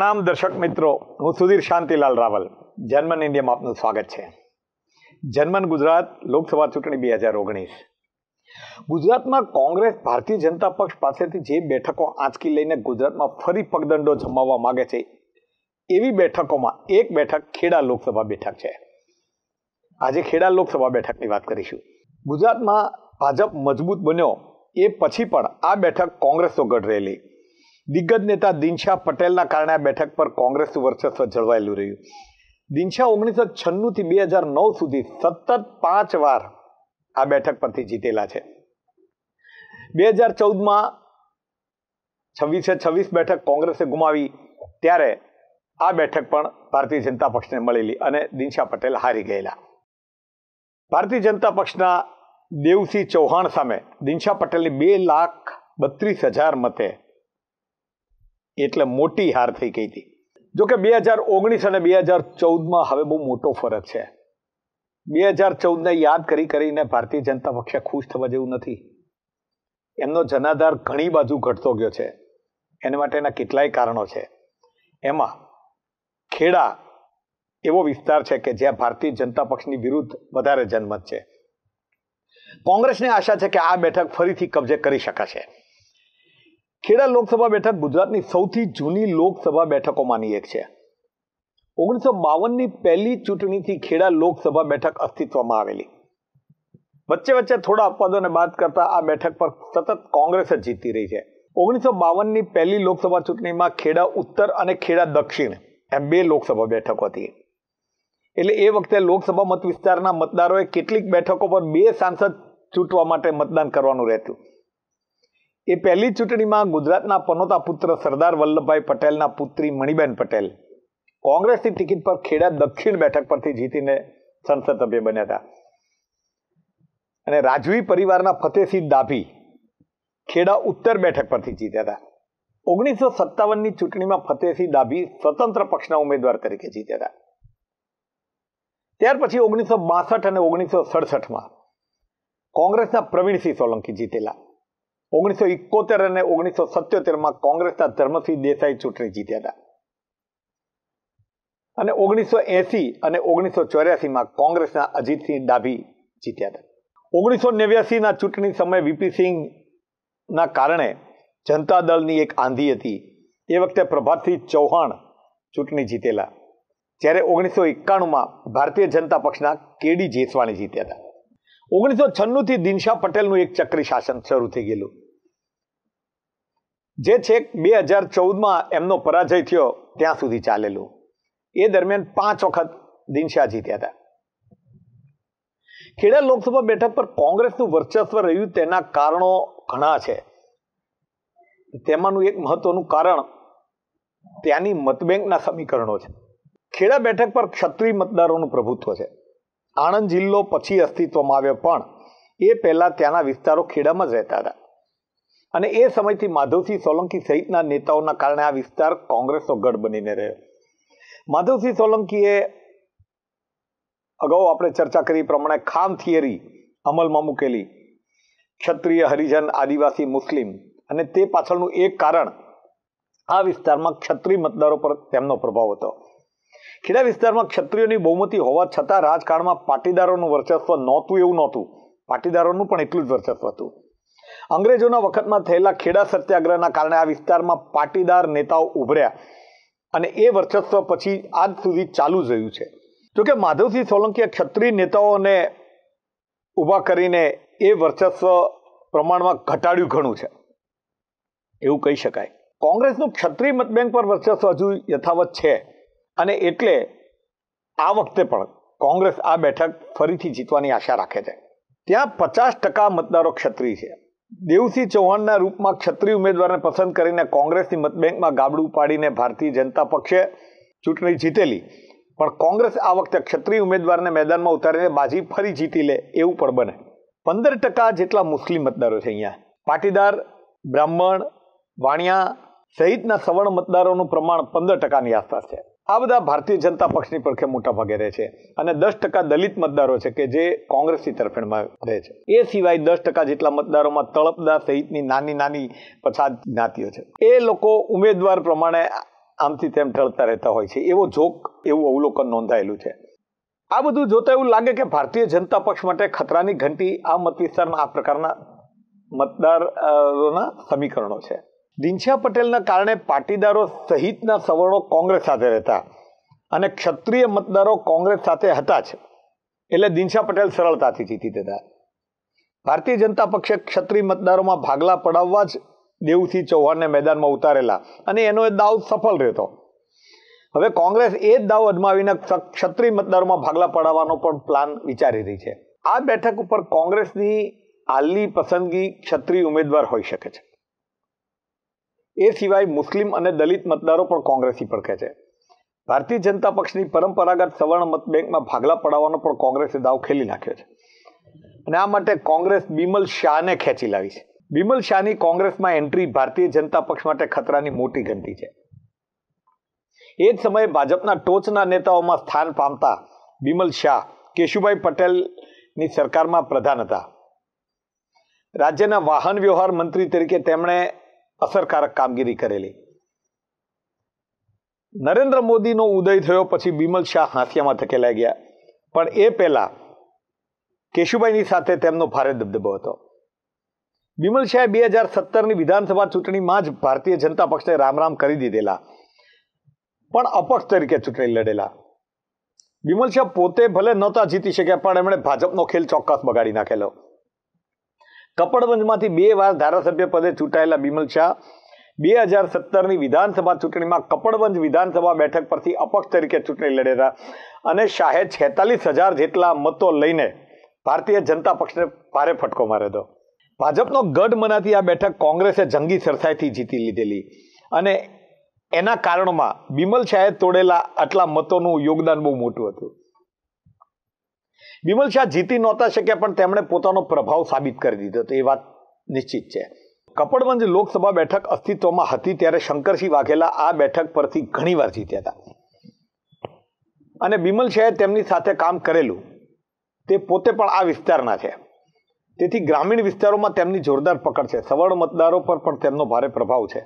પ્રણામ દર્શક મિત્રો, હું સુધીર શાંતિલાલ રાવલ. જર્મન ઇન્ડિયામાં આપનું સ્વાગત છે. જર્મન ગુજરાત લોકસભા ચૂંટણી બે હજાર ઓગણીસ. ગુજરાતમાં કોંગ્રેસ, ભારતીય જનતા પક્ષ પાસેથી જે બેઠકો આંચકી લઈને ગુજરાતમાં ફરી પગદંડો જમાવવા માગે છે, એવી બેઠકોમાં એક બેઠક ખેડા લોકસભા બેઠક છે. આજે ખેડા લોકસભા બેઠકની વાત કરીશું. ગુજરાતમાં ભાજપ મજબૂત બન્યો, એ પછી પણ આ બેઠક કોંગ્રેસો ગઢ રહેલી. દિગ્ગજ નેતા દિનશા પટેલના કારણે આ બેઠક પર કોંગ્રેસનું વર્ચસ્વ જળવાયેલું રહ્યું. દિનશા ઓગણીસો છન્નું થી બે હજાર નવ સુધી સતત પાંચ વાર આ બેઠક પરથી જીતેલા છે. બે હજાર ચૌદમાં છવ્વીસે છવ્વીસ બેઠક કોંગ્રેસે ગુમાવી, ત્યારે આ બેઠક પણ ભારતીય જનતા પક્ષને મળેલી અને દિનશા પટેલ હારી ગયેલા. ભારતીય જનતા પક્ષના દેવસિંહ ચૌહાણ સામે દિનશા પટેલની બે લાખ બત્રીસ હજાર મતે એટલે મોટી હાર થઈ ગઈ હતી. જોકે બે હજાર ઓગણીસ અને બે હજાર ચૌદમાં હવે બહુ મોટો ફરક છે. બે હજાર ચૌદને યાદ કરી કરીને ભારતીય જનતા પક્ષે ખુશ થવા જેવું નથી. એમનો જનાધાર ઘણી બાજુ ઘટતો ગયો છે. એના માટેના કેટલાય કારણો છે. એમાં ખેડા એવો વિસ્તાર છે કે જ્યાં ભારતીય જનતા પક્ષની વિરુદ્ધ વધારે જનમત છે. કોંગ્રેસને આશા છે કે આ બેઠક ફરીથી કબજે કરી શકાશે. ખેડા લોકસભા બેઠક ગુજરાતની સૌથી જૂની લોકસભા બેઠકોમાંની એક છે. ઓગણીસો બાવનની પહેલી ચૂંટણીથી ખેડા લોકસભા બેઠક અસ્તિત્વમાં આવેલી. વચ્ચે વચ્ચે થોડા અપવાદોને બાદ કરતા આ બેઠક પર સતત કોંગ્રેસ જ જીતી રહી છે. ઓગણીસો બાવનની પહેલી લોકસભા ચૂંટણીમાં ખેડા ઉત્તર અને ખેડા દક્ષિણ એમ બે લોકસભા બેઠકો હતી. એટલે એ વખતે લોકસભા મત વિસ્તારના મતદારોએ કેટલીક બેઠકો પર બે સાંસદ ચૂંટવા માટે મતદાન કરવાનું રહેતું. એ પહેલી ચૂંટણીમાં ગુજરાતના પનોતા પુત્ર સરદાર વલ્લભભાઈ પટેલના પુત્રી મણિબેન પટેલ કોંગ્રેસની ટિકિટ પર ખેડા દક્ષિણ બેઠક પરથી જીતીને સંસદ સભ્ય બન્યા હતા. અને રાજવી પરિવારના ફતેહસિંહ દાભી ખેડા ઉત્તર બેઠક પરથી જીત્યા હતા. ઓગણીસો સત્તાવનની ચૂંટણીમાં ફતેહસિંહ ડાભી સ્વતંત્ર પક્ષના ઉમેદવાર તરીકે જીત્યા હતા. ત્યાર પછી ઓગણીસો બાસઠ અને ઓગણીસો સડસઠમાં કોંગ્રેસના પ્રવીણસિંહ સોલંકી જીતેલા. ઓગણીસો ઇકોતેર અને ઓગણીસો સત્યોતેરમાં કોંગ્રેસના ધર્મસિંહ દેસાઈ ચૂંટણી જીત્યા હતા. અને ઓગણીસો એસી અને ઓગણીસો ચોર્યાસીમાં કોંગ્રેસના અજીતસિંહ ડાભી જીત્યા હતા. ઓગણીસો નેવ્યાસીના ચૂંટણી સમયે વીપી સિંહના કારણે જનતા દળની એક આંધી હતી. એ વખતે પ્રભાતસિંહ ચૌહાણ ચૂંટણી જીતેલા. જ્યારે ઓગણીસો એકાણુંમાં ભારતીય જનતા પક્ષના કેડી જેસવાણી જીત્યા હતા. ઓગણીસો છન્નું થી દિનશા પટેલનું એક ચક્રી શાસન શરૂ થઈ ગયેલું. જે છેક બે હજાર ચૌદમાં એમનો પરાજય થયો ત્યાં સુધી ચાલેલું. એ દરમિયાન પાંચ વખત દિનશા જીત્યા હતા. ખેડા લોકસભા બેઠક પર કોંગ્રેસનું વર્ચસ્વ રહ્યું તેના કારણો ઘણા છે. તેમાંનું એક મહત્વનું કારણ ત્યાંની મતબેંકના સમીકરણો છે. ખેડા બેઠક પર ક્ષત્રિય મતદારોનું પ્રભુત્વ છે. આણંદ જિલ્લો પછી અસ્તિત્વમાં આવ્યો, પણ એ પહેલા ત્યાંના વિસ્તારો ખેડામાં જ રહેતા હતા. અને એ સમયથી માધવસિંહ સોલંકી સહિતના નેતાઓના કારણે આ વિસ્તાર કોંગ્રેસનો ગઢ બનીને રહ્યો. માધવસિંહ સોલંકીએ અગાઉ આપણે ચર્ચા કરી પ્રમાણે ખામ થિયરી અમલમાં મૂકેલી. ક્ષત્રિય હરિજન આદિવાસી મુસ્લિમ અને તે પાછળનું એક કારણ આ વિસ્તારમાં ક્ષત્રિય મતદારો પર તેમનો પ્રભાવ હતો. ખેડા વિસ્તારમાં ક્ષત્રિયોની બહુમતી હોવા છતાં રાજકારણમાં પાટીદારોનું વર્ચસ્વ નહોતું એવું નહોતું. પાટીદારોનું પણ એટલું જ વર્ચસ્વ હતું. અંગ્રેજોના વખતમાં થયેલા ખેડા સત્યાગ્રહના કારણે આ વિસ્તારમાં પાટીદાર નેતાઓ ઉભર્યા અને એ વર્ચસ્વ પછી આજ સુધી ચાલુ જ રહ્યું છે. જોકે માધવસિંહ સોલંકીએ ક્ષત્રિય નેતાઓને ઊભા કરીને એ વર્ચસ્વ પ્રમાણમાં ઘટાડ્યું ઘણું છે. એવું કહી શકાય. કોંગ્રેસનું ક્ષત્રિય મતબેંક પર વર્ચસ્વ હજુ યથાવત છે. અને એટલે આ વખતે પણ કોંગ્રેસ આ બેઠક ફરીથી જીતવાની આશા રાખે છે. ત્યાં પચાસ ટકા મતદારો ક્ષત્રિય છે. દેવસિંહ ચૌહાણના રૂપમાં ક્ષત્રિય ઉમેદવારને પસંદ કરીને કોંગ્રેસની મતબેંકમાં ગાબડું પાડીને ભારતીય જનતા પક્ષે ચૂંટણી જીતેલી. પણ કોંગ્રેસ આ વખતે ક્ષત્રિય ઉમેદવારને મેદાનમાં ઉતારીને બાજી ફરી જીતી લે એવું પણ બને. પંદર ટકા જેટલા મુસ્લિમ મતદારો છે અહીંયા. પાટીદાર, બ્રાહ્મણ, વાણિયા સહિતના સવર્ણ મતદારોનું પ્રમાણ પંદર ટકાની આસપાસ છે. આ બધા ભારતીય જનતા પક્ષની પડખે મોટા ભાગે રહે છે. અને દસ ટકા દલિત મતદારો છે કે જે કોંગ્રેસની તરફેણમાં રહે છે. એ સિવાય દસ ટકા જેટલા મતદારોમાં તળપદા સહિતની નાની નાની પછાત જ્ઞાતિઓ છે. એ લોકો ઉમેદવાર પ્રમાણે આમથી તેમ ટળતા રહેતા હોય છે. એવો જોક, એવું અવલોકન નોંધાયેલું છે. આ બધું જોતા એવું લાગે કે ભારતીય જનતા પક્ષ માટે ખતરાની ઘંટી આ મત વિસ્તારના આ પ્રકારના મતદારોના સમીકરણો છે. દિનશા પટેલના કારણે પાટીદારો સહિતના સવર્ણો કોંગ્રેસ સાથે રહેતા અને ક્ષત્રિય મતદારો કોંગ્રેસ સાથે હતા જ. એટલે દિનશા પટેલ સરળતાથી જીતી દેતા ભારતીય જનતા પક્ષે ક્ષત્રિય મતદારોમાં ભાગલા પડાવવા જ દેવસિંહ ચૌહાણને મેદાનમાં ઉતારેલા અને એનો એ દાવ સફળ રહેતો. હવે કોંગ્રેસ એ જ દાવ અજમાવીને ક્ષત્રિય મતદારોમાં ભાગલા પડાવવાનો પણ પ્લાન વિચારી રહી છે. આ બેઠક ઉપર કોંગ્રેસની હાલની પસંદગી ક્ષત્રિય ઉમેદવાર હોઈ શકે છે. એ સિવાય મુસ્લિમ અને દલિત મતદારો પણ કોંગ્રેસી પડખે છે ભારતીય જનતા પક્ષની પરંપરાગત સવર્ણ મત ભાગલા પડાવવાનો પણ કોંગ્રેસે દાવ ખેલી નાખ્યો છે. અને આ માટે કોંગ્રેસ બિમલ શાહને ખેંચી લાવી છે. બિમલ શાહની કોંગ્રેસમાં એન્ટ્રી ભારતીય જનતા પક્ષ માટે ખતરાની મોટી ગંતી છે. એ જ સમયે ભાજપના ટોચના નેતાઓમાં સ્થાન પામતા બિમલ શાહ, કેશુભાઈ પટેલની સરકારમાં પ્રધાન હતા. રાજ્યના વાહન વ્યવહાર મંત્રી તરીકે તેમણે અસરકારક કામગીરી કરેલી. નરેન્દ્ર મોદીનો ઉદય થયો પછી બિમલ શાહ હાંસિયામાં ધકેલાઈ ગયા. પણ એ પહેલા કેશુભાઈની સાથે તેમનો ભારે દબદબો હતો. બિમલ શાહે બે હજાર સત્તરની વિધાનસભા ચૂંટણીમાં જ ભારતીય જનતા પક્ષને રામ રામ કરી દીધેલા. પણ અપક્ષ તરીકે ચૂંટણી લડેલા. બિમલ શાહ પોતે ભલે નહોતા જીતી શક્યા, પણ એમણે ભાજપનો ખેલ ચોક્કસ બગાડી નાખેલો. કપડવંજમાંથી બે વાર ધારાસભ્ય પદે ચૂંટાયેલા બિમલ શાહ, બે હજાર સત્તરની વિધાનસભા ચૂંટણીમાં કપડવંજ વિધાનસભા બેઠક પરથી અપક્ષ તરીકે ચૂંટણી લડેલા અને શાહે છેતાલીસ હજાર જેટલા મતો લઈને ભારતીય જનતા પક્ષને ભારે ફટકો માર્યો હતો. ભાજપનો ગઢ મનાતી આ બેઠક કોંગ્રેસે જંગી સરસાઈથી જીતી લીધેલી. અને એના કારણોમાં બિમલ શાહે તોડેલા આટલા મતોનું યોગદાન બહુ મોટું હતું. બિમલ શાહ જીતી નહોતા શક્યા, પણ તેમણે પોતાનો પ્રભાવ સાબિત કરી દીધો. તો એ વાત નિશ્ચિત છે. કપડવંજ લોકસભા બેઠક અસ્તિત્વમાં હતી ત્યારે શંકરસિંહ વાઘેલા આ બેઠક પરથી ઘણીવાર જીત્યા હતા. અને બિમલ શાહે તેમની સાથે કામ કરેલું. તે પોતે પણ આ વિસ્તારના છે. તેથી ગ્રામીણ વિસ્તારોમાં તેમની જોરદાર પકડ છે. સવર્ણ મતદારો પર પણ તેમનો ભારે પ્રભાવ છે.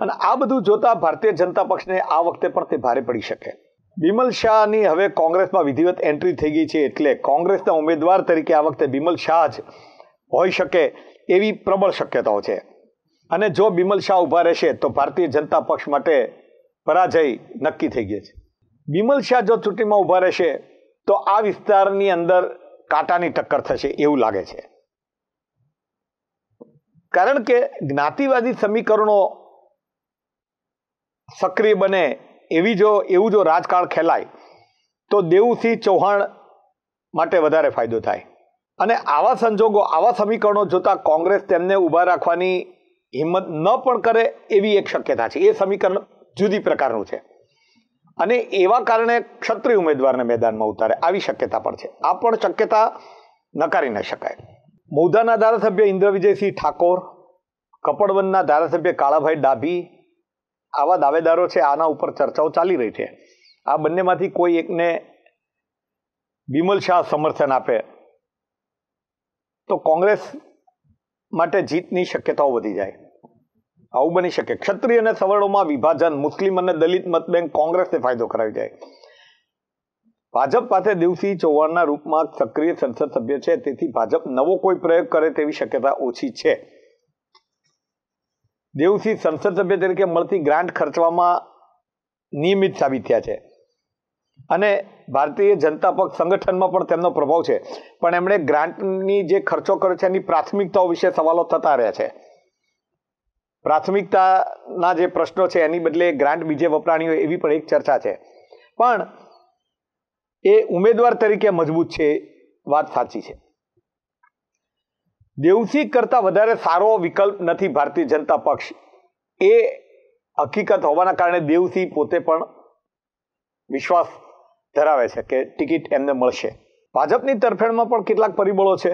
અને આ બધું જોતા ભારતીય જનતા પક્ષને આ વખતે પણ તે ભારે પડી શકે. બિમલ શાહની હવે કોંગ્રેસમાં વિધિવત એન્ટ્રી થઈ ગઈ છે એટલે કોંગ્રેસના ઉમેદવાર તરીકે આ વખતે બિમલ શાહ જ હોઈ શકે એવી પ્રબળ શક્યતાઓ છે. અને જો બિમલ શાહ ઊભા રહેશે તો ભારતીય જનતા પક્ષ માટે પરાજય નક્કી થઈ ગઈ છે. બિમલ શાહ જો ચૂંટણીમાં ઊભા રહેશે તો આ વિસ્તારની અંદર કાંટાની ટક્કર થશે એવું લાગે છે. કારણ કે જ્ઞાતિવાદી સમીકરણો સક્રિય બને એવી જો, એવું જો રાજકારણ ખેલાય, તો દેવુસિંહ ચૌહાણ માટે વધારે ફાયદો થાય. અને આવા સંજોગો, આવા સમીકરણો જોતાં કોંગ્રેસ તેમને ઊભા રાખવાની હિંમત ન પણ કરે એવી એક શક્યતા છે. એ સમીકરણ જુદી પ્રકારનું છે. અને એવા કારણે ક્ષત્રિય ઉમેદવારને મેદાનમાં ઉતારે આવી શક્યતા પણ છે. આ પણ શક્યતા નકારી ન શકાય. મૌધાના ધારાસભ્ય ઇન્દ્ર વિજયસિંહ ઠાકોર કપડવનના ધારાસભ્ય કાળાભાઈ ડાભી આવા દાવેદારો છે, આના ઉપર ચર્ચાઓ ચાલી રહી છે. આ બંનેમાંથી કોઈ એકને બિમલ શાહ સમર્થન આપે તો કોંગ્રેસ માટે જીતની શક્યતાઓ વધી જાય. આવું બની શકે. ક્ષત્રિય અને સવર્ણોમાં વિભાજન, મુસ્લિમ અને દલિત મતબેંક કોંગ્રેસને ફાયદો કરાવી જાય. ભાજપ પાસે દેવસિંહ ચૌહાણના રૂપમાં સક્રિય સંસદ સભ્ય છે, તેથી ભાજપ નવો કોઈ પ્રયોગ કરે તેવી શક્યતા ઓછી છે. દેવસિંહ સંસદ સભ્ય તરીકે મળતી ગ્રાન્ટ ખર્ચવામાં નિયમિત સાબિત થયા છે. અને ભારતીય જનતા પક્ષ સંગઠનમાં પણ તેમનો પ્રભાવ છે. પણ એમણે ગ્રાન્ટની જે ખર્ચો કર્યો છે, એની પ્રાથમિકતાઓ વિશે સવાલો થતા રહ્યા છે. પ્રાથમિકતાના જે પ્રશ્નો છે, એની બદલે ગ્રાન્ટ બીજે વપરાણી હોય એવી પણ એક ચર્ચા છે. પણ એ ઉમેદવાર તરીકે મજબૂત છે વાત સાચી છે. દેવસિંહ કરતાં વધારે સારો વિકલ્પ નથી ભારતીય જનતા પક્ષ. એ હકીકત હોવાના કારણે દેવસી પોતે પણ વિશ્વાસ ધરાવે છે કે ટિકિટ એમને મળશે. ભાજપની તરફેણમાં પણ કેટલાક પરિબળો છે,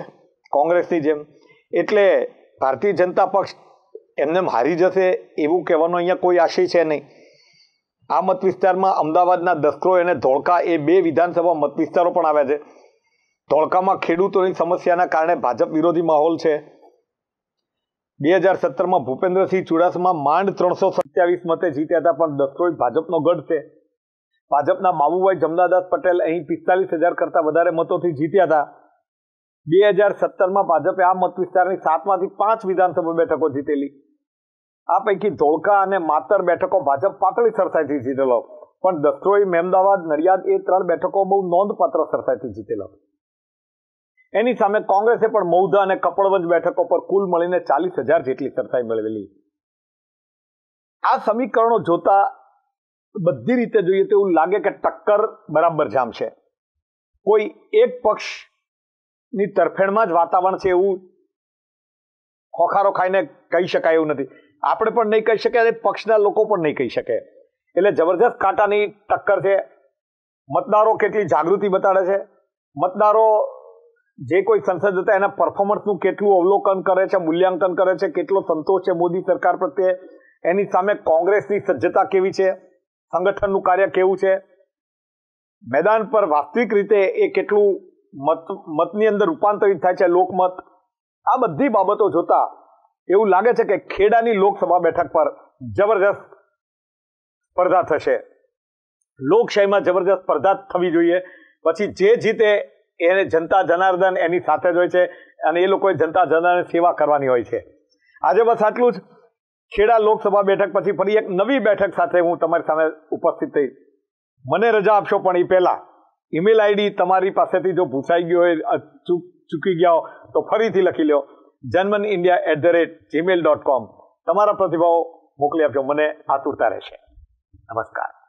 કોંગ્રેસની જેમ. એટલે ભારતીય જનતા પક્ષ એમને હારી જશે એવું કહેવાનો અહીંયા કોઈ આશય છે નહીં. આ મત વિસ્તારમાં અમદાવાદના દસક્રો અને ધોળકા એ બે વિધાનસભા મત વિસ્તારો પણ આવ્યા છે. ધોળકામાં ખેડૂતોની સમસ્યાના કારણે ભાજપ વિરોધી માહોલ છે. બે હજાર સત્તરમાં ભૂપેન્દ્રસિંહ ચુડાસમા માંડ ત્રણસો સત્યાવીસ મતે જીત્યા હતા, પણ દસોઈ ભાજપનો ગઢ છે. ભાજપના બાબુભાઈ જમનાદાસ પટેલ અહીં પિસ્તાલીસ હજાર કરતા વધારે મતોથી જીત્યા હતા. બે હજાર સત્તરમાં ભાજપે આ મત વિસ્તારની સાતમાંથી પાંચ વિધાનસભા બેઠકો જીતેલી. આ પૈકી ધોળકા અને માતર બેઠકો ભાજપ પાતળી સરસાઈથી જીતેલો. પણ દસરોઈ મહેમદાવાદ નડિયાદ એ ત્રણ બેઠકો બહુ નોંધપાત્ર સરસાઈથી જીતેલો. એની સામે કોંગ્રેસે પણ મૌધા અને કપડવંજ બેઠકો પર કુલ મળીને ચાલીસ હજાર જેટલી સરસાઈ મેળવેલી. આ સમીકરણો જોતા બધી રીતે જોઈએ તો એવું લાગે કે ટક્કર બરાબર જામશે કોઈ એક પક્ષની તરફેણમાં જ વાતાવરણ છે એવું ખોખારો ખાઈને કહી શકાય એવું નથી. આપણે પણ નહીં કહી શકીએ અને પક્ષના લોકો પણ નહીં કહી શકે. એટલે જબરજસ્ત કાંટાની ટક્કર છે. મતદારો કેટલી જાગૃતિ બતાડે છે. મતદારો જે કોઈ સંસદ હતા, એના પરફોર્મન્સનું કેટલું અવલોકન કરે છે, મૂલ્યાંકન કરે છે, કેટલો સંતોષ છે મોદી સરકાર પ્રત્યે, એની સામે કોંગ્રેસની સજ્જતા કેવી છે, સંગઠનનું કાર્ય કેવું છે, મેદાન પર વાસ્તવિક રીતે એ કેટલું મત, મતની અંદર રૂપાંતરિત થાય છે, લોકમત, આ બધી બાબતો જોતા એવું લાગે છે કે ખેડાની લોકસભા બેઠક પર જબરજસ્ત સ્પર્ધા થશે. લોકશાહીમાં જબરજસ્ત સ્પર્ધા થવી જોઈએ. પછી જે જીતે એને જનતા જનાર્દન એની સાથે જ હોય છે અને એ લોકોએ જનતા જનાર્દન સેવા કરવાની હોય છે. આજે બસ આટલું જ. ખેડા લોકસભા બેઠક પછી ફરી એક નવી બેઠક સાથે હું તમારી સામે ઉપસ્થિત થઈ. મને રજા આપશો, પણ એ પહેલાં. ઈમેલ આઈડી તમારી પાસેથી જો ભૂસાઈ ગયો હોય ચૂકી ગયા હો, તો ફરીથી લખી લો Janman India at the rate Gmail dot com. તમારા પ્રતિભાવો મોકલી આપજો. મને આતુરતા રહેશે. નમસ્કાર.